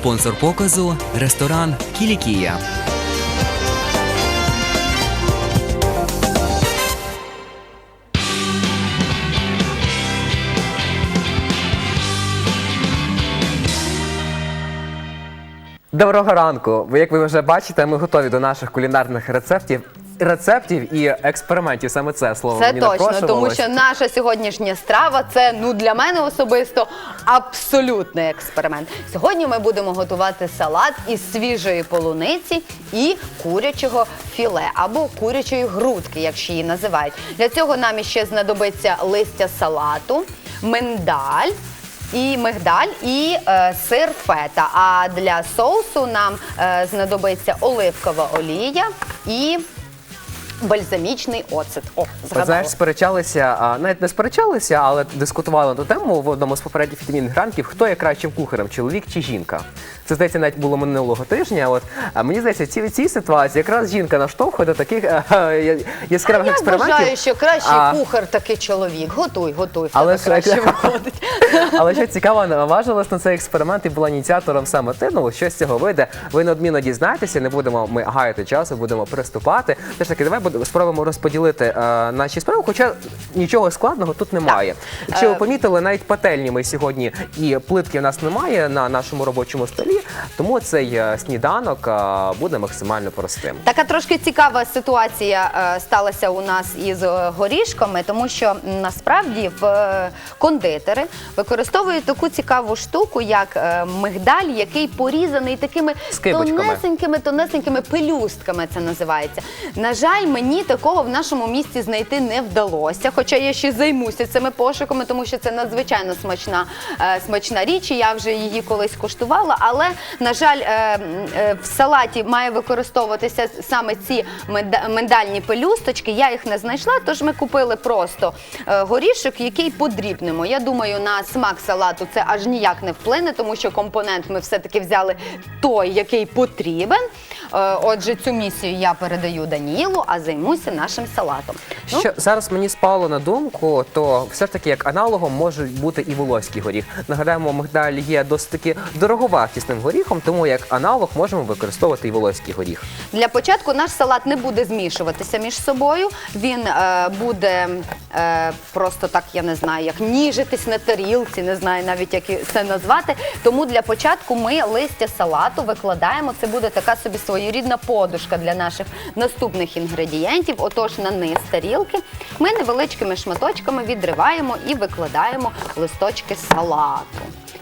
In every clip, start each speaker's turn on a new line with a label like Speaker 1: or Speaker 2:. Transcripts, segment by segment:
Speaker 1: Спонсор показу ресторан Кілікія.
Speaker 2: Доброго ранку! Як ви вже бачите, ми готові до наших кулінарних рецептів. Рецептів і експериментів саме це слово
Speaker 3: Це
Speaker 2: мені
Speaker 3: точно, тому що наша сьогоднішня страва це ну для мене особисто абсолютний експеримент. Сьогодні ми будемо готувати салат із свіжої полуниці і курячого філе або курячої грудки, як ще її називають. Для цього нам іще знадобиться листя салату, миндаль. І мигдаль, і е, сир фета. А для соусу нам е, знадобиться оливкова олія і бальзамічний оцет. О, згадала.
Speaker 2: знаєш, сперечалися, а навіть не сперечалися, але дискутували на ту тему в одному з попередніх вітамінних ранків, хто є кращим кухарем, чоловік чи жінка. Це здається, навіть було минулого тижня. От а мені здається, ці цій ситуації якраз жінка наштовхує до таких е, е, я- яскравих
Speaker 3: Я
Speaker 2: експериментів.
Speaker 3: вважаю, що кращий
Speaker 2: А-
Speaker 3: кухар таки чоловік. Готуй, готуй, в
Speaker 2: Але
Speaker 3: тебе
Speaker 2: ж-
Speaker 3: краще виходить.
Speaker 2: Але що цікаво, наважилась на цей експеримент і була ініціатором саме ти. Ну, що з цього вийде, ви неодмінно дізнаєтеся, не будемо ми гаяти часу, будемо приступати. Все ж таки, давай будемо- спробуємо розподілити е, наші справи, хоча нічого складного тут немає. Якщо ви
Speaker 3: Е,
Speaker 2: помітили, навіть пательні ми сьогодні і плитки у нас немає на нашому робочому столі, тому цей е, сніданок е, буде максимально простим.
Speaker 3: Така трошки цікава ситуація е, сталася у нас із е, горішками, тому що м, насправді в е, кондитери використовують таку цікаву штуку, як е, мигдаль, який порізаний такими
Speaker 2: Скибочками.
Speaker 3: тонесенькими, тонесенькими пелюстками. Це називається. На жаль, мені такого в нашому місті знайти не вдалося. Хоча я ще займуся цими пошуками, тому що це надзвичайно смачна, е, смачна річ. і Я вже її колись куштувала. Але на жаль, е, е, в салаті має використовуватися саме ці миндальні пелюсточки. Я їх не знайшла, тож ми купили просто е, горішок, який подрібнемо. Я думаю, на смак салату це аж ніяк не вплине, тому що компонент ми все-таки взяли той, який потрібен. Е, Отже, цю місію я передаю Даніїлу, а займуся нашим салатом. Ну,
Speaker 2: Що зараз мені спало на думку, то все ж таки як аналогом може бути і волоський горіх. Нагадаємо, мигдаль є досить таки дороговартісним горіхом, тому як аналог можемо використовувати і волоський горіх.
Speaker 3: Для початку наш салат не буде змішуватися між собою. Він е, буде е, просто так, я не знаю, як ніжитись на тарілці, не знаю навіть як це назвати. Тому для початку ми листя салату викладаємо. Це буде така собі своєрідна подушка для наших наступних інгредієнтів. Отож, на низ тарілки ми невеличкими шматочками відриваємо і викладаємо листочки салату.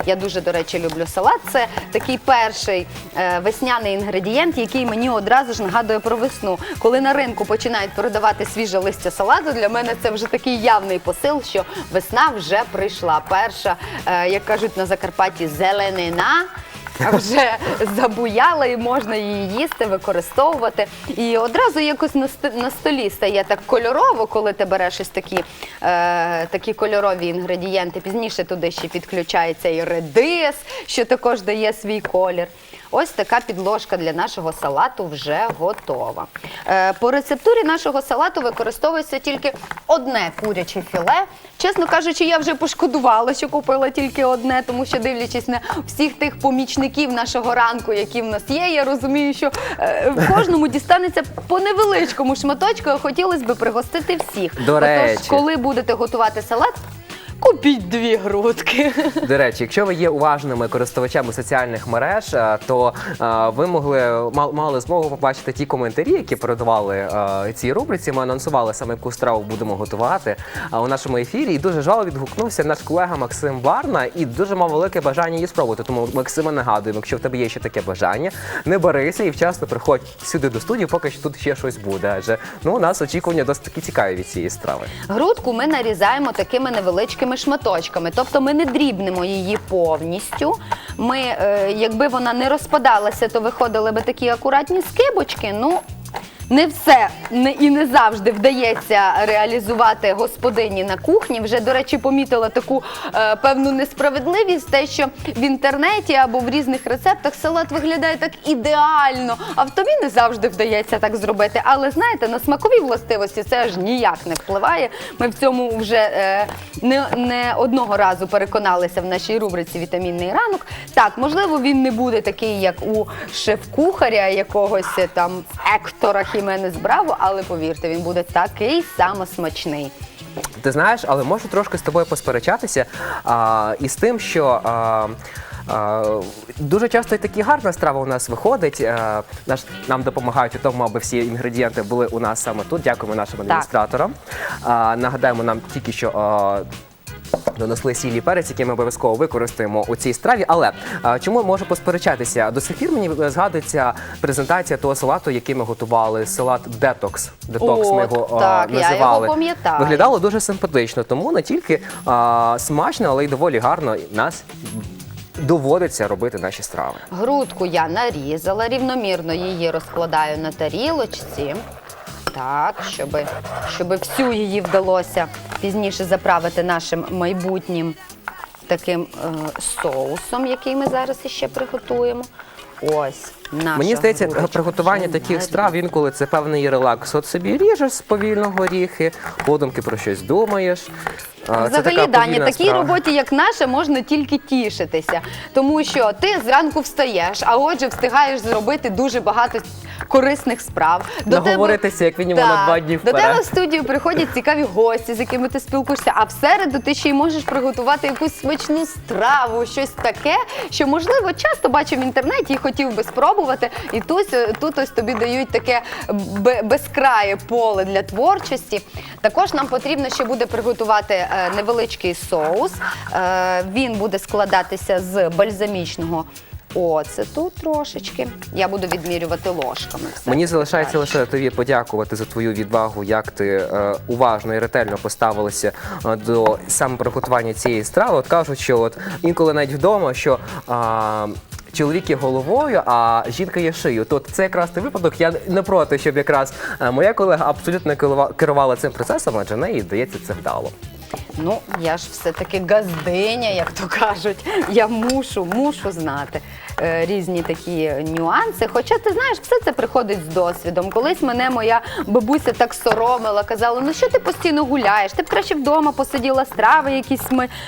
Speaker 3: Я дуже, до речі, люблю салат. Це такий перший е, весняний інгредієнт, який мені одразу ж нагадує про весну. Коли на ринку починають продавати свіже листя салату, для мене це вже такий явний посил, що весна вже прийшла. Перша, е, як кажуть на Закарпатті, зеленина. Вже забуяла і можна її їсти, використовувати. І одразу якось на столі стає так кольорово, коли ти береш ось такі, е, такі кольорові інгредієнти. Пізніше туди ще підключається і редис, що також дає свій колір. Ось така підложка для нашого салату вже готова. Е, по рецептурі нашого салату використовується тільки одне куряче філе. Чесно кажучи, я вже пошкодувала, що купила тільки одне, тому що дивлячись на всіх тих помічників нашого ранку, які в нас є, я розумію, що е, кожному дістанеться по невеличкому шматочку. а Хотілося б пригостити всіх.
Speaker 2: До речі.
Speaker 3: Отож, коли будете готувати салат, купіть дві грудки.
Speaker 2: До речі, якщо ви є уважними користувачами соціальних мереж, е, то е, ви могли мал- мали змогу побачити ті коментарі, які передавали е, цій рубриці. Ми анонсували саме яку страву будемо готувати е, у нашому ефірі. І дуже жало відгукнувся наш колега Максим Барна і дуже мав велике бажання її спробувати. Тому Максима нагадуємо, якщо в тебе є ще таке бажання, не борися і вчасно приходь сюди до студії, поки що тут ще щось буде. Адже ну у нас очікування досить таки цікаві від цієї страви.
Speaker 3: Грудку ми нарізаємо такими невеличкими шматочками, тобто ми не дрібнемо її повністю. Ми, е, якби вона не розпадалася, то виходили би такі акуратні скибочки. Ну, Не все не, і не завжди вдається реалізувати господині на кухні. Вже, до речі, помітила таку е, певну несправедливість, те, що в інтернеті або в різних рецептах салат виглядає так ідеально, а в тобі не завжди вдається так зробити. Але знаєте, на смакові властивості це аж ніяк не впливає. Ми в цьому вже е, не, не одного разу переконалися в нашій рубриці Вітамінний ранок. Так, можливо, він не буде такий, як у шеф-кухаря якогось е, там Ектора Хіменес Браво, але повірте, він буде такий само смачний.
Speaker 2: Ти знаєш, але можу трошки з тобою посперечатися а, із тим, що. А, а, Дуже часто і такі гарна страва у нас виходить. А, Наш нам допомагають у тому, аби всі інгредієнти були у нас саме тут. Дякуємо нашим адміністраторам. А, Нагадаємо, нам тільки що а, донесли сіль і перець, які ми обов'язково використаємо у цій страві. Але а, чому можу посперечатися? До сих пір мені згадується презентація того салату, який ми готували. Салат детокс. Детокс ми його а,
Speaker 3: так, я його
Speaker 2: називали. Виглядало дуже симпатично, тому не тільки а, смачно, але й доволі гарно нас доводиться робити наші страви.
Speaker 3: Грудку я нарізала, рівномірно її розкладаю на тарілочці. Так, щоб, щоб всю її вдалося пізніше заправити нашим майбутнім таким е, соусом, який ми зараз іще приготуємо. Ось наша
Speaker 2: Мені здається,
Speaker 3: грудочка
Speaker 2: приготування
Speaker 3: вже
Speaker 2: таких страв інколи це певний релакс. От собі ріжеш з повільно горіхи, подумки про щось думаєш. А, це
Speaker 3: Взагалі,
Speaker 2: така повільна
Speaker 3: такій
Speaker 2: страва.
Speaker 3: роботі, як наша, можна тільки тішитися, тому що ти зранку встаєш, а отже, встигаєш зробити дуже багато корисних справ.
Speaker 2: Наговоритися, як мінімум, на два дні
Speaker 3: До тебе в студію приходять цікаві гості, з якими ти спілкуєшся. А в середу ти ще й можеш приготувати якусь смачну страву, щось таке, що можливо часто бачив в інтернеті і хотів би спробувати. І тут, тут ось тобі дають таке безкрає поле для творчості. Також нам потрібно ще буде приготувати е, невеличкий соус. Е, Він буде складатися з бальзамічного. Оцету трошечки. Я буду відмірювати ложками. все.
Speaker 2: Мені залишається лише тобі подякувати за твою відвагу, як ти е, уважно і ретельно поставилася е, до саме приготування цієї страви. От кажуть, що от інколи навіть вдома, що. Чоловік є головою, а жінка є шиєю. То це якраз той випадок. Я не проти, щоб якраз е, моя колега абсолютно керува- керувала цим процесом, адже неї здається це вдало.
Speaker 3: Ну, я ж все-таки газдиня, як то кажуть. Я мушу, мушу знати е, різні такі нюанси. Хоча ти знаєш, все це приходить з досвідом. Колись мене моя бабуся так соромила, казала: ну що ти постійно гуляєш? Ти б краще вдома посиділа страви, якісь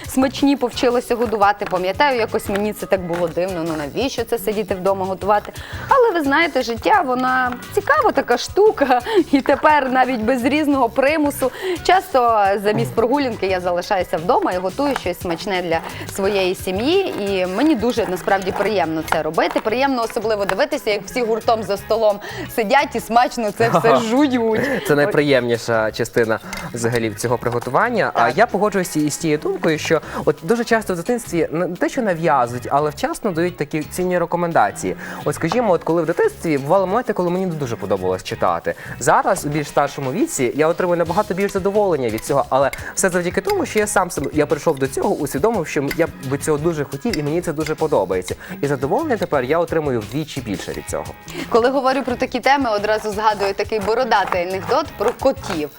Speaker 3: смачні повчилася годувати. Пам'ятаю, якось мені це так було дивно. Ну навіщо це сидіти вдома готувати? Але ви знаєте, життя вона цікава така штука, і тепер навіть без різного примусу. Часто замість прогулянки я залишаюся вдома і готую щось смачне для своєї сім'ї. І мені дуже насправді приємно це робити. Приємно особливо дивитися, як всі гуртом за столом сидять і смачно це все жують.
Speaker 2: Це найприємніша частина взагалі цього приготування. А я погоджуюся із тією думкою, що от дуже часто в дитинстві не те, що нав'язують, але вчасно дають такі цінні рекомендації. От скажімо, от коли в дитинстві бували моменти, коли мені не дуже подобалось читати. Зараз у більш старшому віці я отримую набагато більш задоволення від цього, але все завдяки тому, що я сам я прийшов до цього, усвідомив, що я би цього дуже хотів, і мені це дуже подобається. І задоволення тепер я отримую вдвічі більше від цього.
Speaker 3: Коли говорю про такі теми, одразу згадую такий бородатий анекдот про котів.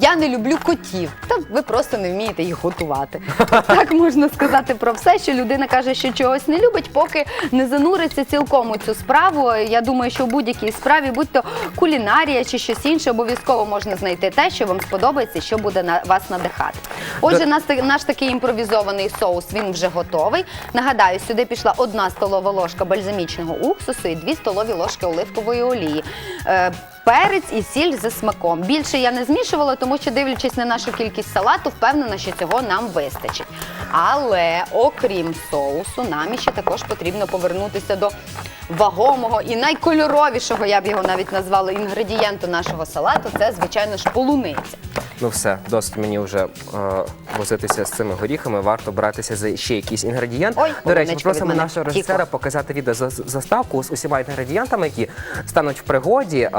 Speaker 3: Я не люблю котів. Та ви просто не вмієте їх готувати. Так можна сказати про все, що людина каже, що чогось не любить, поки не зануриться цілком у цю справу. Я думаю, що в будь-якій справі, будь то кулінарія чи щось інше, обов'язково можна знайти те, що вам сподобається, що буде на вас надихати. Отже, наш, наш такий імпровізований соус він вже готовий. Нагадаю, сюди пішла одна столова ложка бальзамічного уксусу і дві столові ложки оливкової олії. Е, Перець і сіль за смаком. Більше я не змішувала, тому що, дивлячись на нашу кількість салату, впевнена, що цього нам вистачить. Але окрім соусу, нам іще також потрібно повернутися до вагомого і найкольоровішого, я б його навіть назвала, інгредієнту нашого салату. Це, звичайно ж, полуниця.
Speaker 2: Ну все, досить мені вже е, возитися з цими горіхами. Варто братися за ще якийсь інгредієнт.
Speaker 3: Ой,
Speaker 2: До речі,
Speaker 3: полуничка
Speaker 2: просимо
Speaker 3: мене
Speaker 2: нашого режисера показати відео за заставку з усіма інгредієнтами, які стануть в пригоді. е,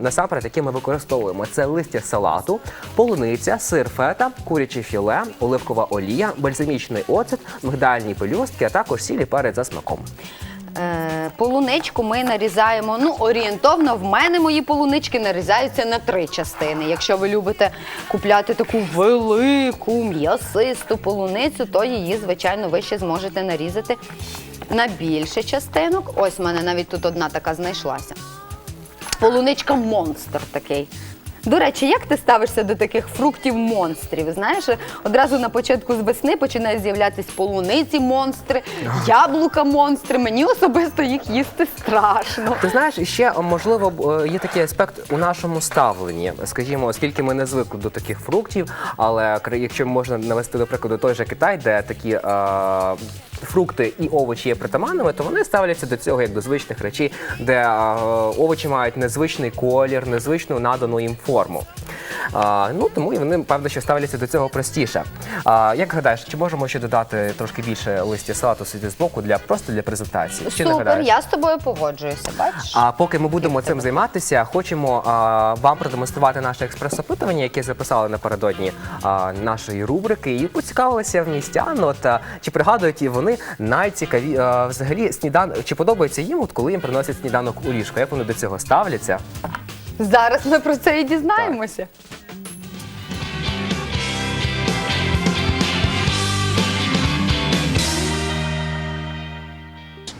Speaker 2: насамперед, які ми використовуємо. Це листя салату, полуниця, сир фета, куряче філе, оливкова олія, бальзамічний оцет, мигдальні пелюстки, а також сілі перець за смаком.
Speaker 3: Е, полуничку ми нарізаємо. Ну, орієнтовно, в мене мої полунички нарізаються на три частини. Якщо ви любите купляти таку велику м'ясисту полуницю, то її, звичайно, ви ще зможете нарізати на більше частинок. Ось в мене навіть тут одна така знайшлася. Полуничка монстр такий. До речі, як ти ставишся до таких фруктів монстрів? Знаєш, одразу на початку з весни починають з'являтися полуниці монстри, яблука монстри. Мені особисто їх їсти страшно.
Speaker 2: Ти знаєш, ще можливо е, є такий аспект у нашому ставленні. Скажімо, оскільки ми не звикли до таких фруктів, але якщо можна навести до прикладу той же Китай, де такі е, фрукти і овочі є притаманними, то вони ставляться до цього як до звичних речей, де е, овочі мають незвичний колір, незвичну надану їм форму. А, ну тому і вони певно, що ставляться до цього простіше. А, як гадаєш, чи можемо ще додати трошки більше листя салату сюди з боку для просто для презентації? Чи
Speaker 3: Супер, я з тобою погоджуюся. Бачиш?
Speaker 2: А поки ми будемо цим займатися, хочемо а, вам продемонструвати наше експрес-опитування, яке записали напередодні а, нашої рубрики, і поцікавилися в містян. От а, чи пригадують і вони найцікаві а, взагалі снідан, чи подобається їм, от коли їм приносять сніданок у ліжко? Як вони до цього ставляться?
Speaker 3: Зараз ми про це і дізнаємося.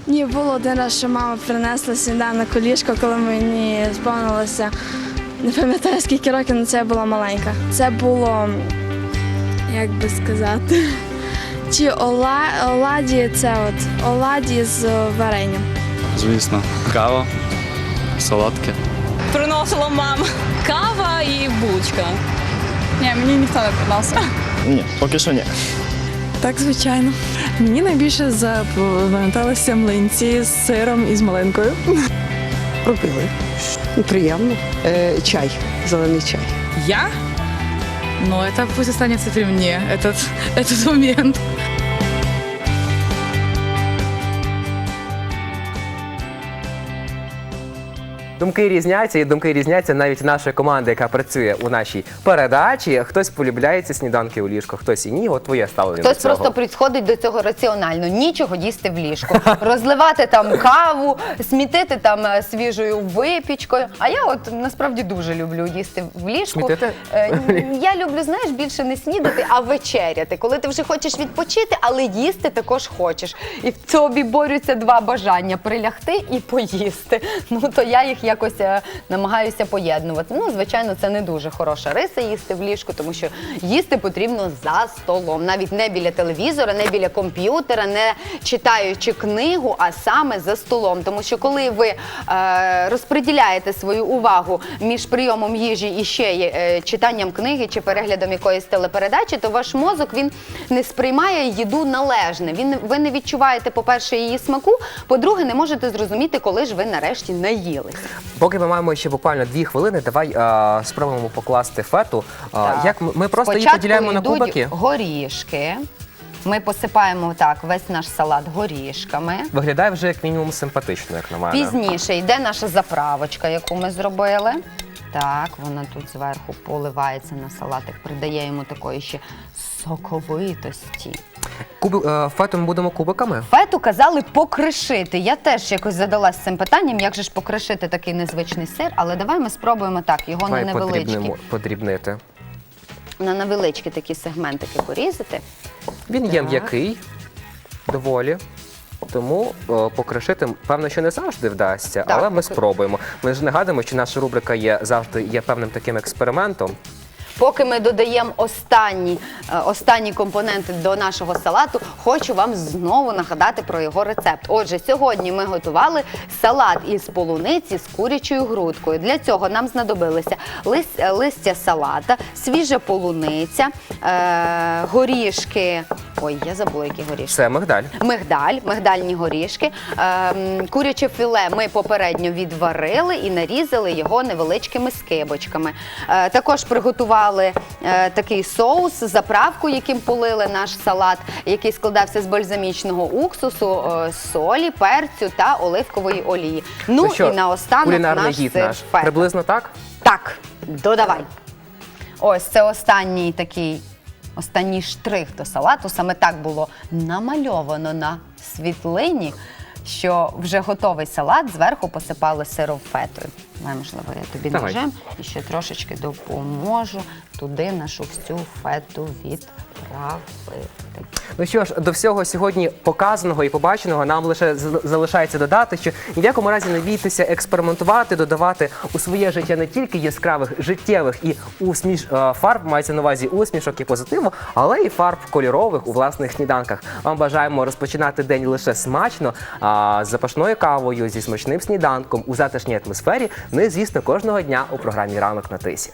Speaker 4: Ні, було один раз, що мама принесла сніданок у ліжко, коли мені сповнилося. Не пам'ятаю, скільки років, але це я була маленька. Це було, як би сказати, чи ола, оладі, це от оладі з варенням.
Speaker 5: Звісно, кава, солодке.
Speaker 6: приносила мама. Кава і булочка. Ні, мені ніхто не приносив.
Speaker 7: Ні, поки що ні.
Speaker 8: Так, звичайно. Мені найбільше запам'яталися млинці з сиром і з малинкою.
Speaker 9: Робили. Приємно. Е, чай, зелений чай.
Speaker 6: Я? Ну, это пусть останется при мне, этот, этот момент.
Speaker 2: Думки різняться, і думки різняться навіть нашої команди, яка працює у нашій передачі. Хтось полюбляє ці сніданки у ліжко, хтось і ні. От твоє ставлення.
Speaker 3: Хтось
Speaker 2: до цього.
Speaker 3: просто підходить до цього раціонально, нічого їсти в ліжку, розливати там каву, смітити там е, свіжою випічкою. А я от насправді дуже люблю їсти в ліжку.
Speaker 2: Смітити?
Speaker 3: Е, Я люблю, знаєш, більше не снідати, а вечеряти. Коли ти вже хочеш відпочити, але їсти також хочеш. І в тобі борються два бажання прилягти і поїсти. Ну то я їх якось е, намагаюся поєднувати. Ну, звичайно, це не дуже хороша риса їсти в ліжку, тому що їсти потрібно за столом, навіть не біля телевізора, не біля комп'ютера, не читаючи книгу, а саме за столом. Тому що коли ви е, розподіляєте свою увагу між прийомом їжі і ще е, читанням книги чи переглядом якоїсь телепередачі, то ваш мозок він не сприймає їду належне. Він ви не відчуваєте, по-перше, її смаку, по-друге, не можете зрозуміти, коли ж ви нарешті наїлися.
Speaker 2: Поки ми маємо ще буквально дві хвилини, давай а, спробуємо покласти фету. А,
Speaker 3: Так.
Speaker 2: як ми- ми просто її
Speaker 3: Спочатку
Speaker 2: поділяємо на
Speaker 3: йдуть
Speaker 2: кубики.
Speaker 3: горішки. Ми посипаємо так весь наш салат горішками.
Speaker 2: Виглядає вже як мінімум симпатично, як на мене.
Speaker 3: Пізніше йде наша заправочка, яку ми зробили. Так, вона тут зверху поливається на салатик, придає йому такої ще соковитості.
Speaker 2: Куби, е, фету ми будемо кубиками.
Speaker 3: Фету казали покришити. Я теж якось задалась цим питанням, як же ж покришити такий незвичний сир, але давай ми спробуємо так, його на невеличкі,
Speaker 2: подрібнемо- подрібнити.
Speaker 3: на невеличкі такі сегментики порізати.
Speaker 2: Він є
Speaker 3: Так.
Speaker 2: м'який, доволі. Тому о, покришити, певно, що не завжди вдасться,
Speaker 3: Так,
Speaker 2: але ми
Speaker 3: поки-
Speaker 2: спробуємо. Ми ж нагадуємо, що наша рубрика є завжди є певним таким експериментом.
Speaker 3: Поки ми додаємо останні, е, останні компоненти до нашого салату, хочу вам знову нагадати про його рецепт. Отже, сьогодні ми готували салат із полуниці з курячою грудкою. Для цього нам знадобилися лис- е, листя салата, свіжа полуниця, е, горішки. Ой, я забула, які горішки.
Speaker 2: Це мигдаль.
Speaker 3: Мигдаль, мигдальні горішки. Ем, куряче філе ми попередньо відварили і нарізали його невеличкими скибочками. Е, також приготували е, такий соус, заправку, яким полили наш салат, який складався з бальзамічного уксусу, е, солі, перцю та оливкової олії. Ну
Speaker 2: що,
Speaker 3: і наостанок
Speaker 2: кулінарний
Speaker 3: наш
Speaker 2: гід
Speaker 3: сир
Speaker 2: наш.
Speaker 3: фета.
Speaker 2: Приблизно так?
Speaker 3: Так, додавай. Ось це останній такий. Останній штрих до салату саме так було намальовано на світлині. що вже готовий салат зверху посипали сиром фетою. Давай, можливо, я тобі
Speaker 2: Давай.
Speaker 3: ножем і ще трошечки допоможу туди нашу всю фету відправити.
Speaker 2: Ну що ж, до всього сьогодні показаного і побаченого нам лише з- залишається додати, що ні в якому разі не бійтеся експериментувати, додавати у своє життя не тільки яскравих життєвих і усміш е, фарб, мається на увазі усмішок і позитиву, але і фарб кольорових у власних сніданках. Вам бажаємо розпочинати день лише смачно, а, з запашною кавою, зі смачним сніданком у затишній атмосфері. Ну і звісно, кожного дня у програмі Ранок на тисі.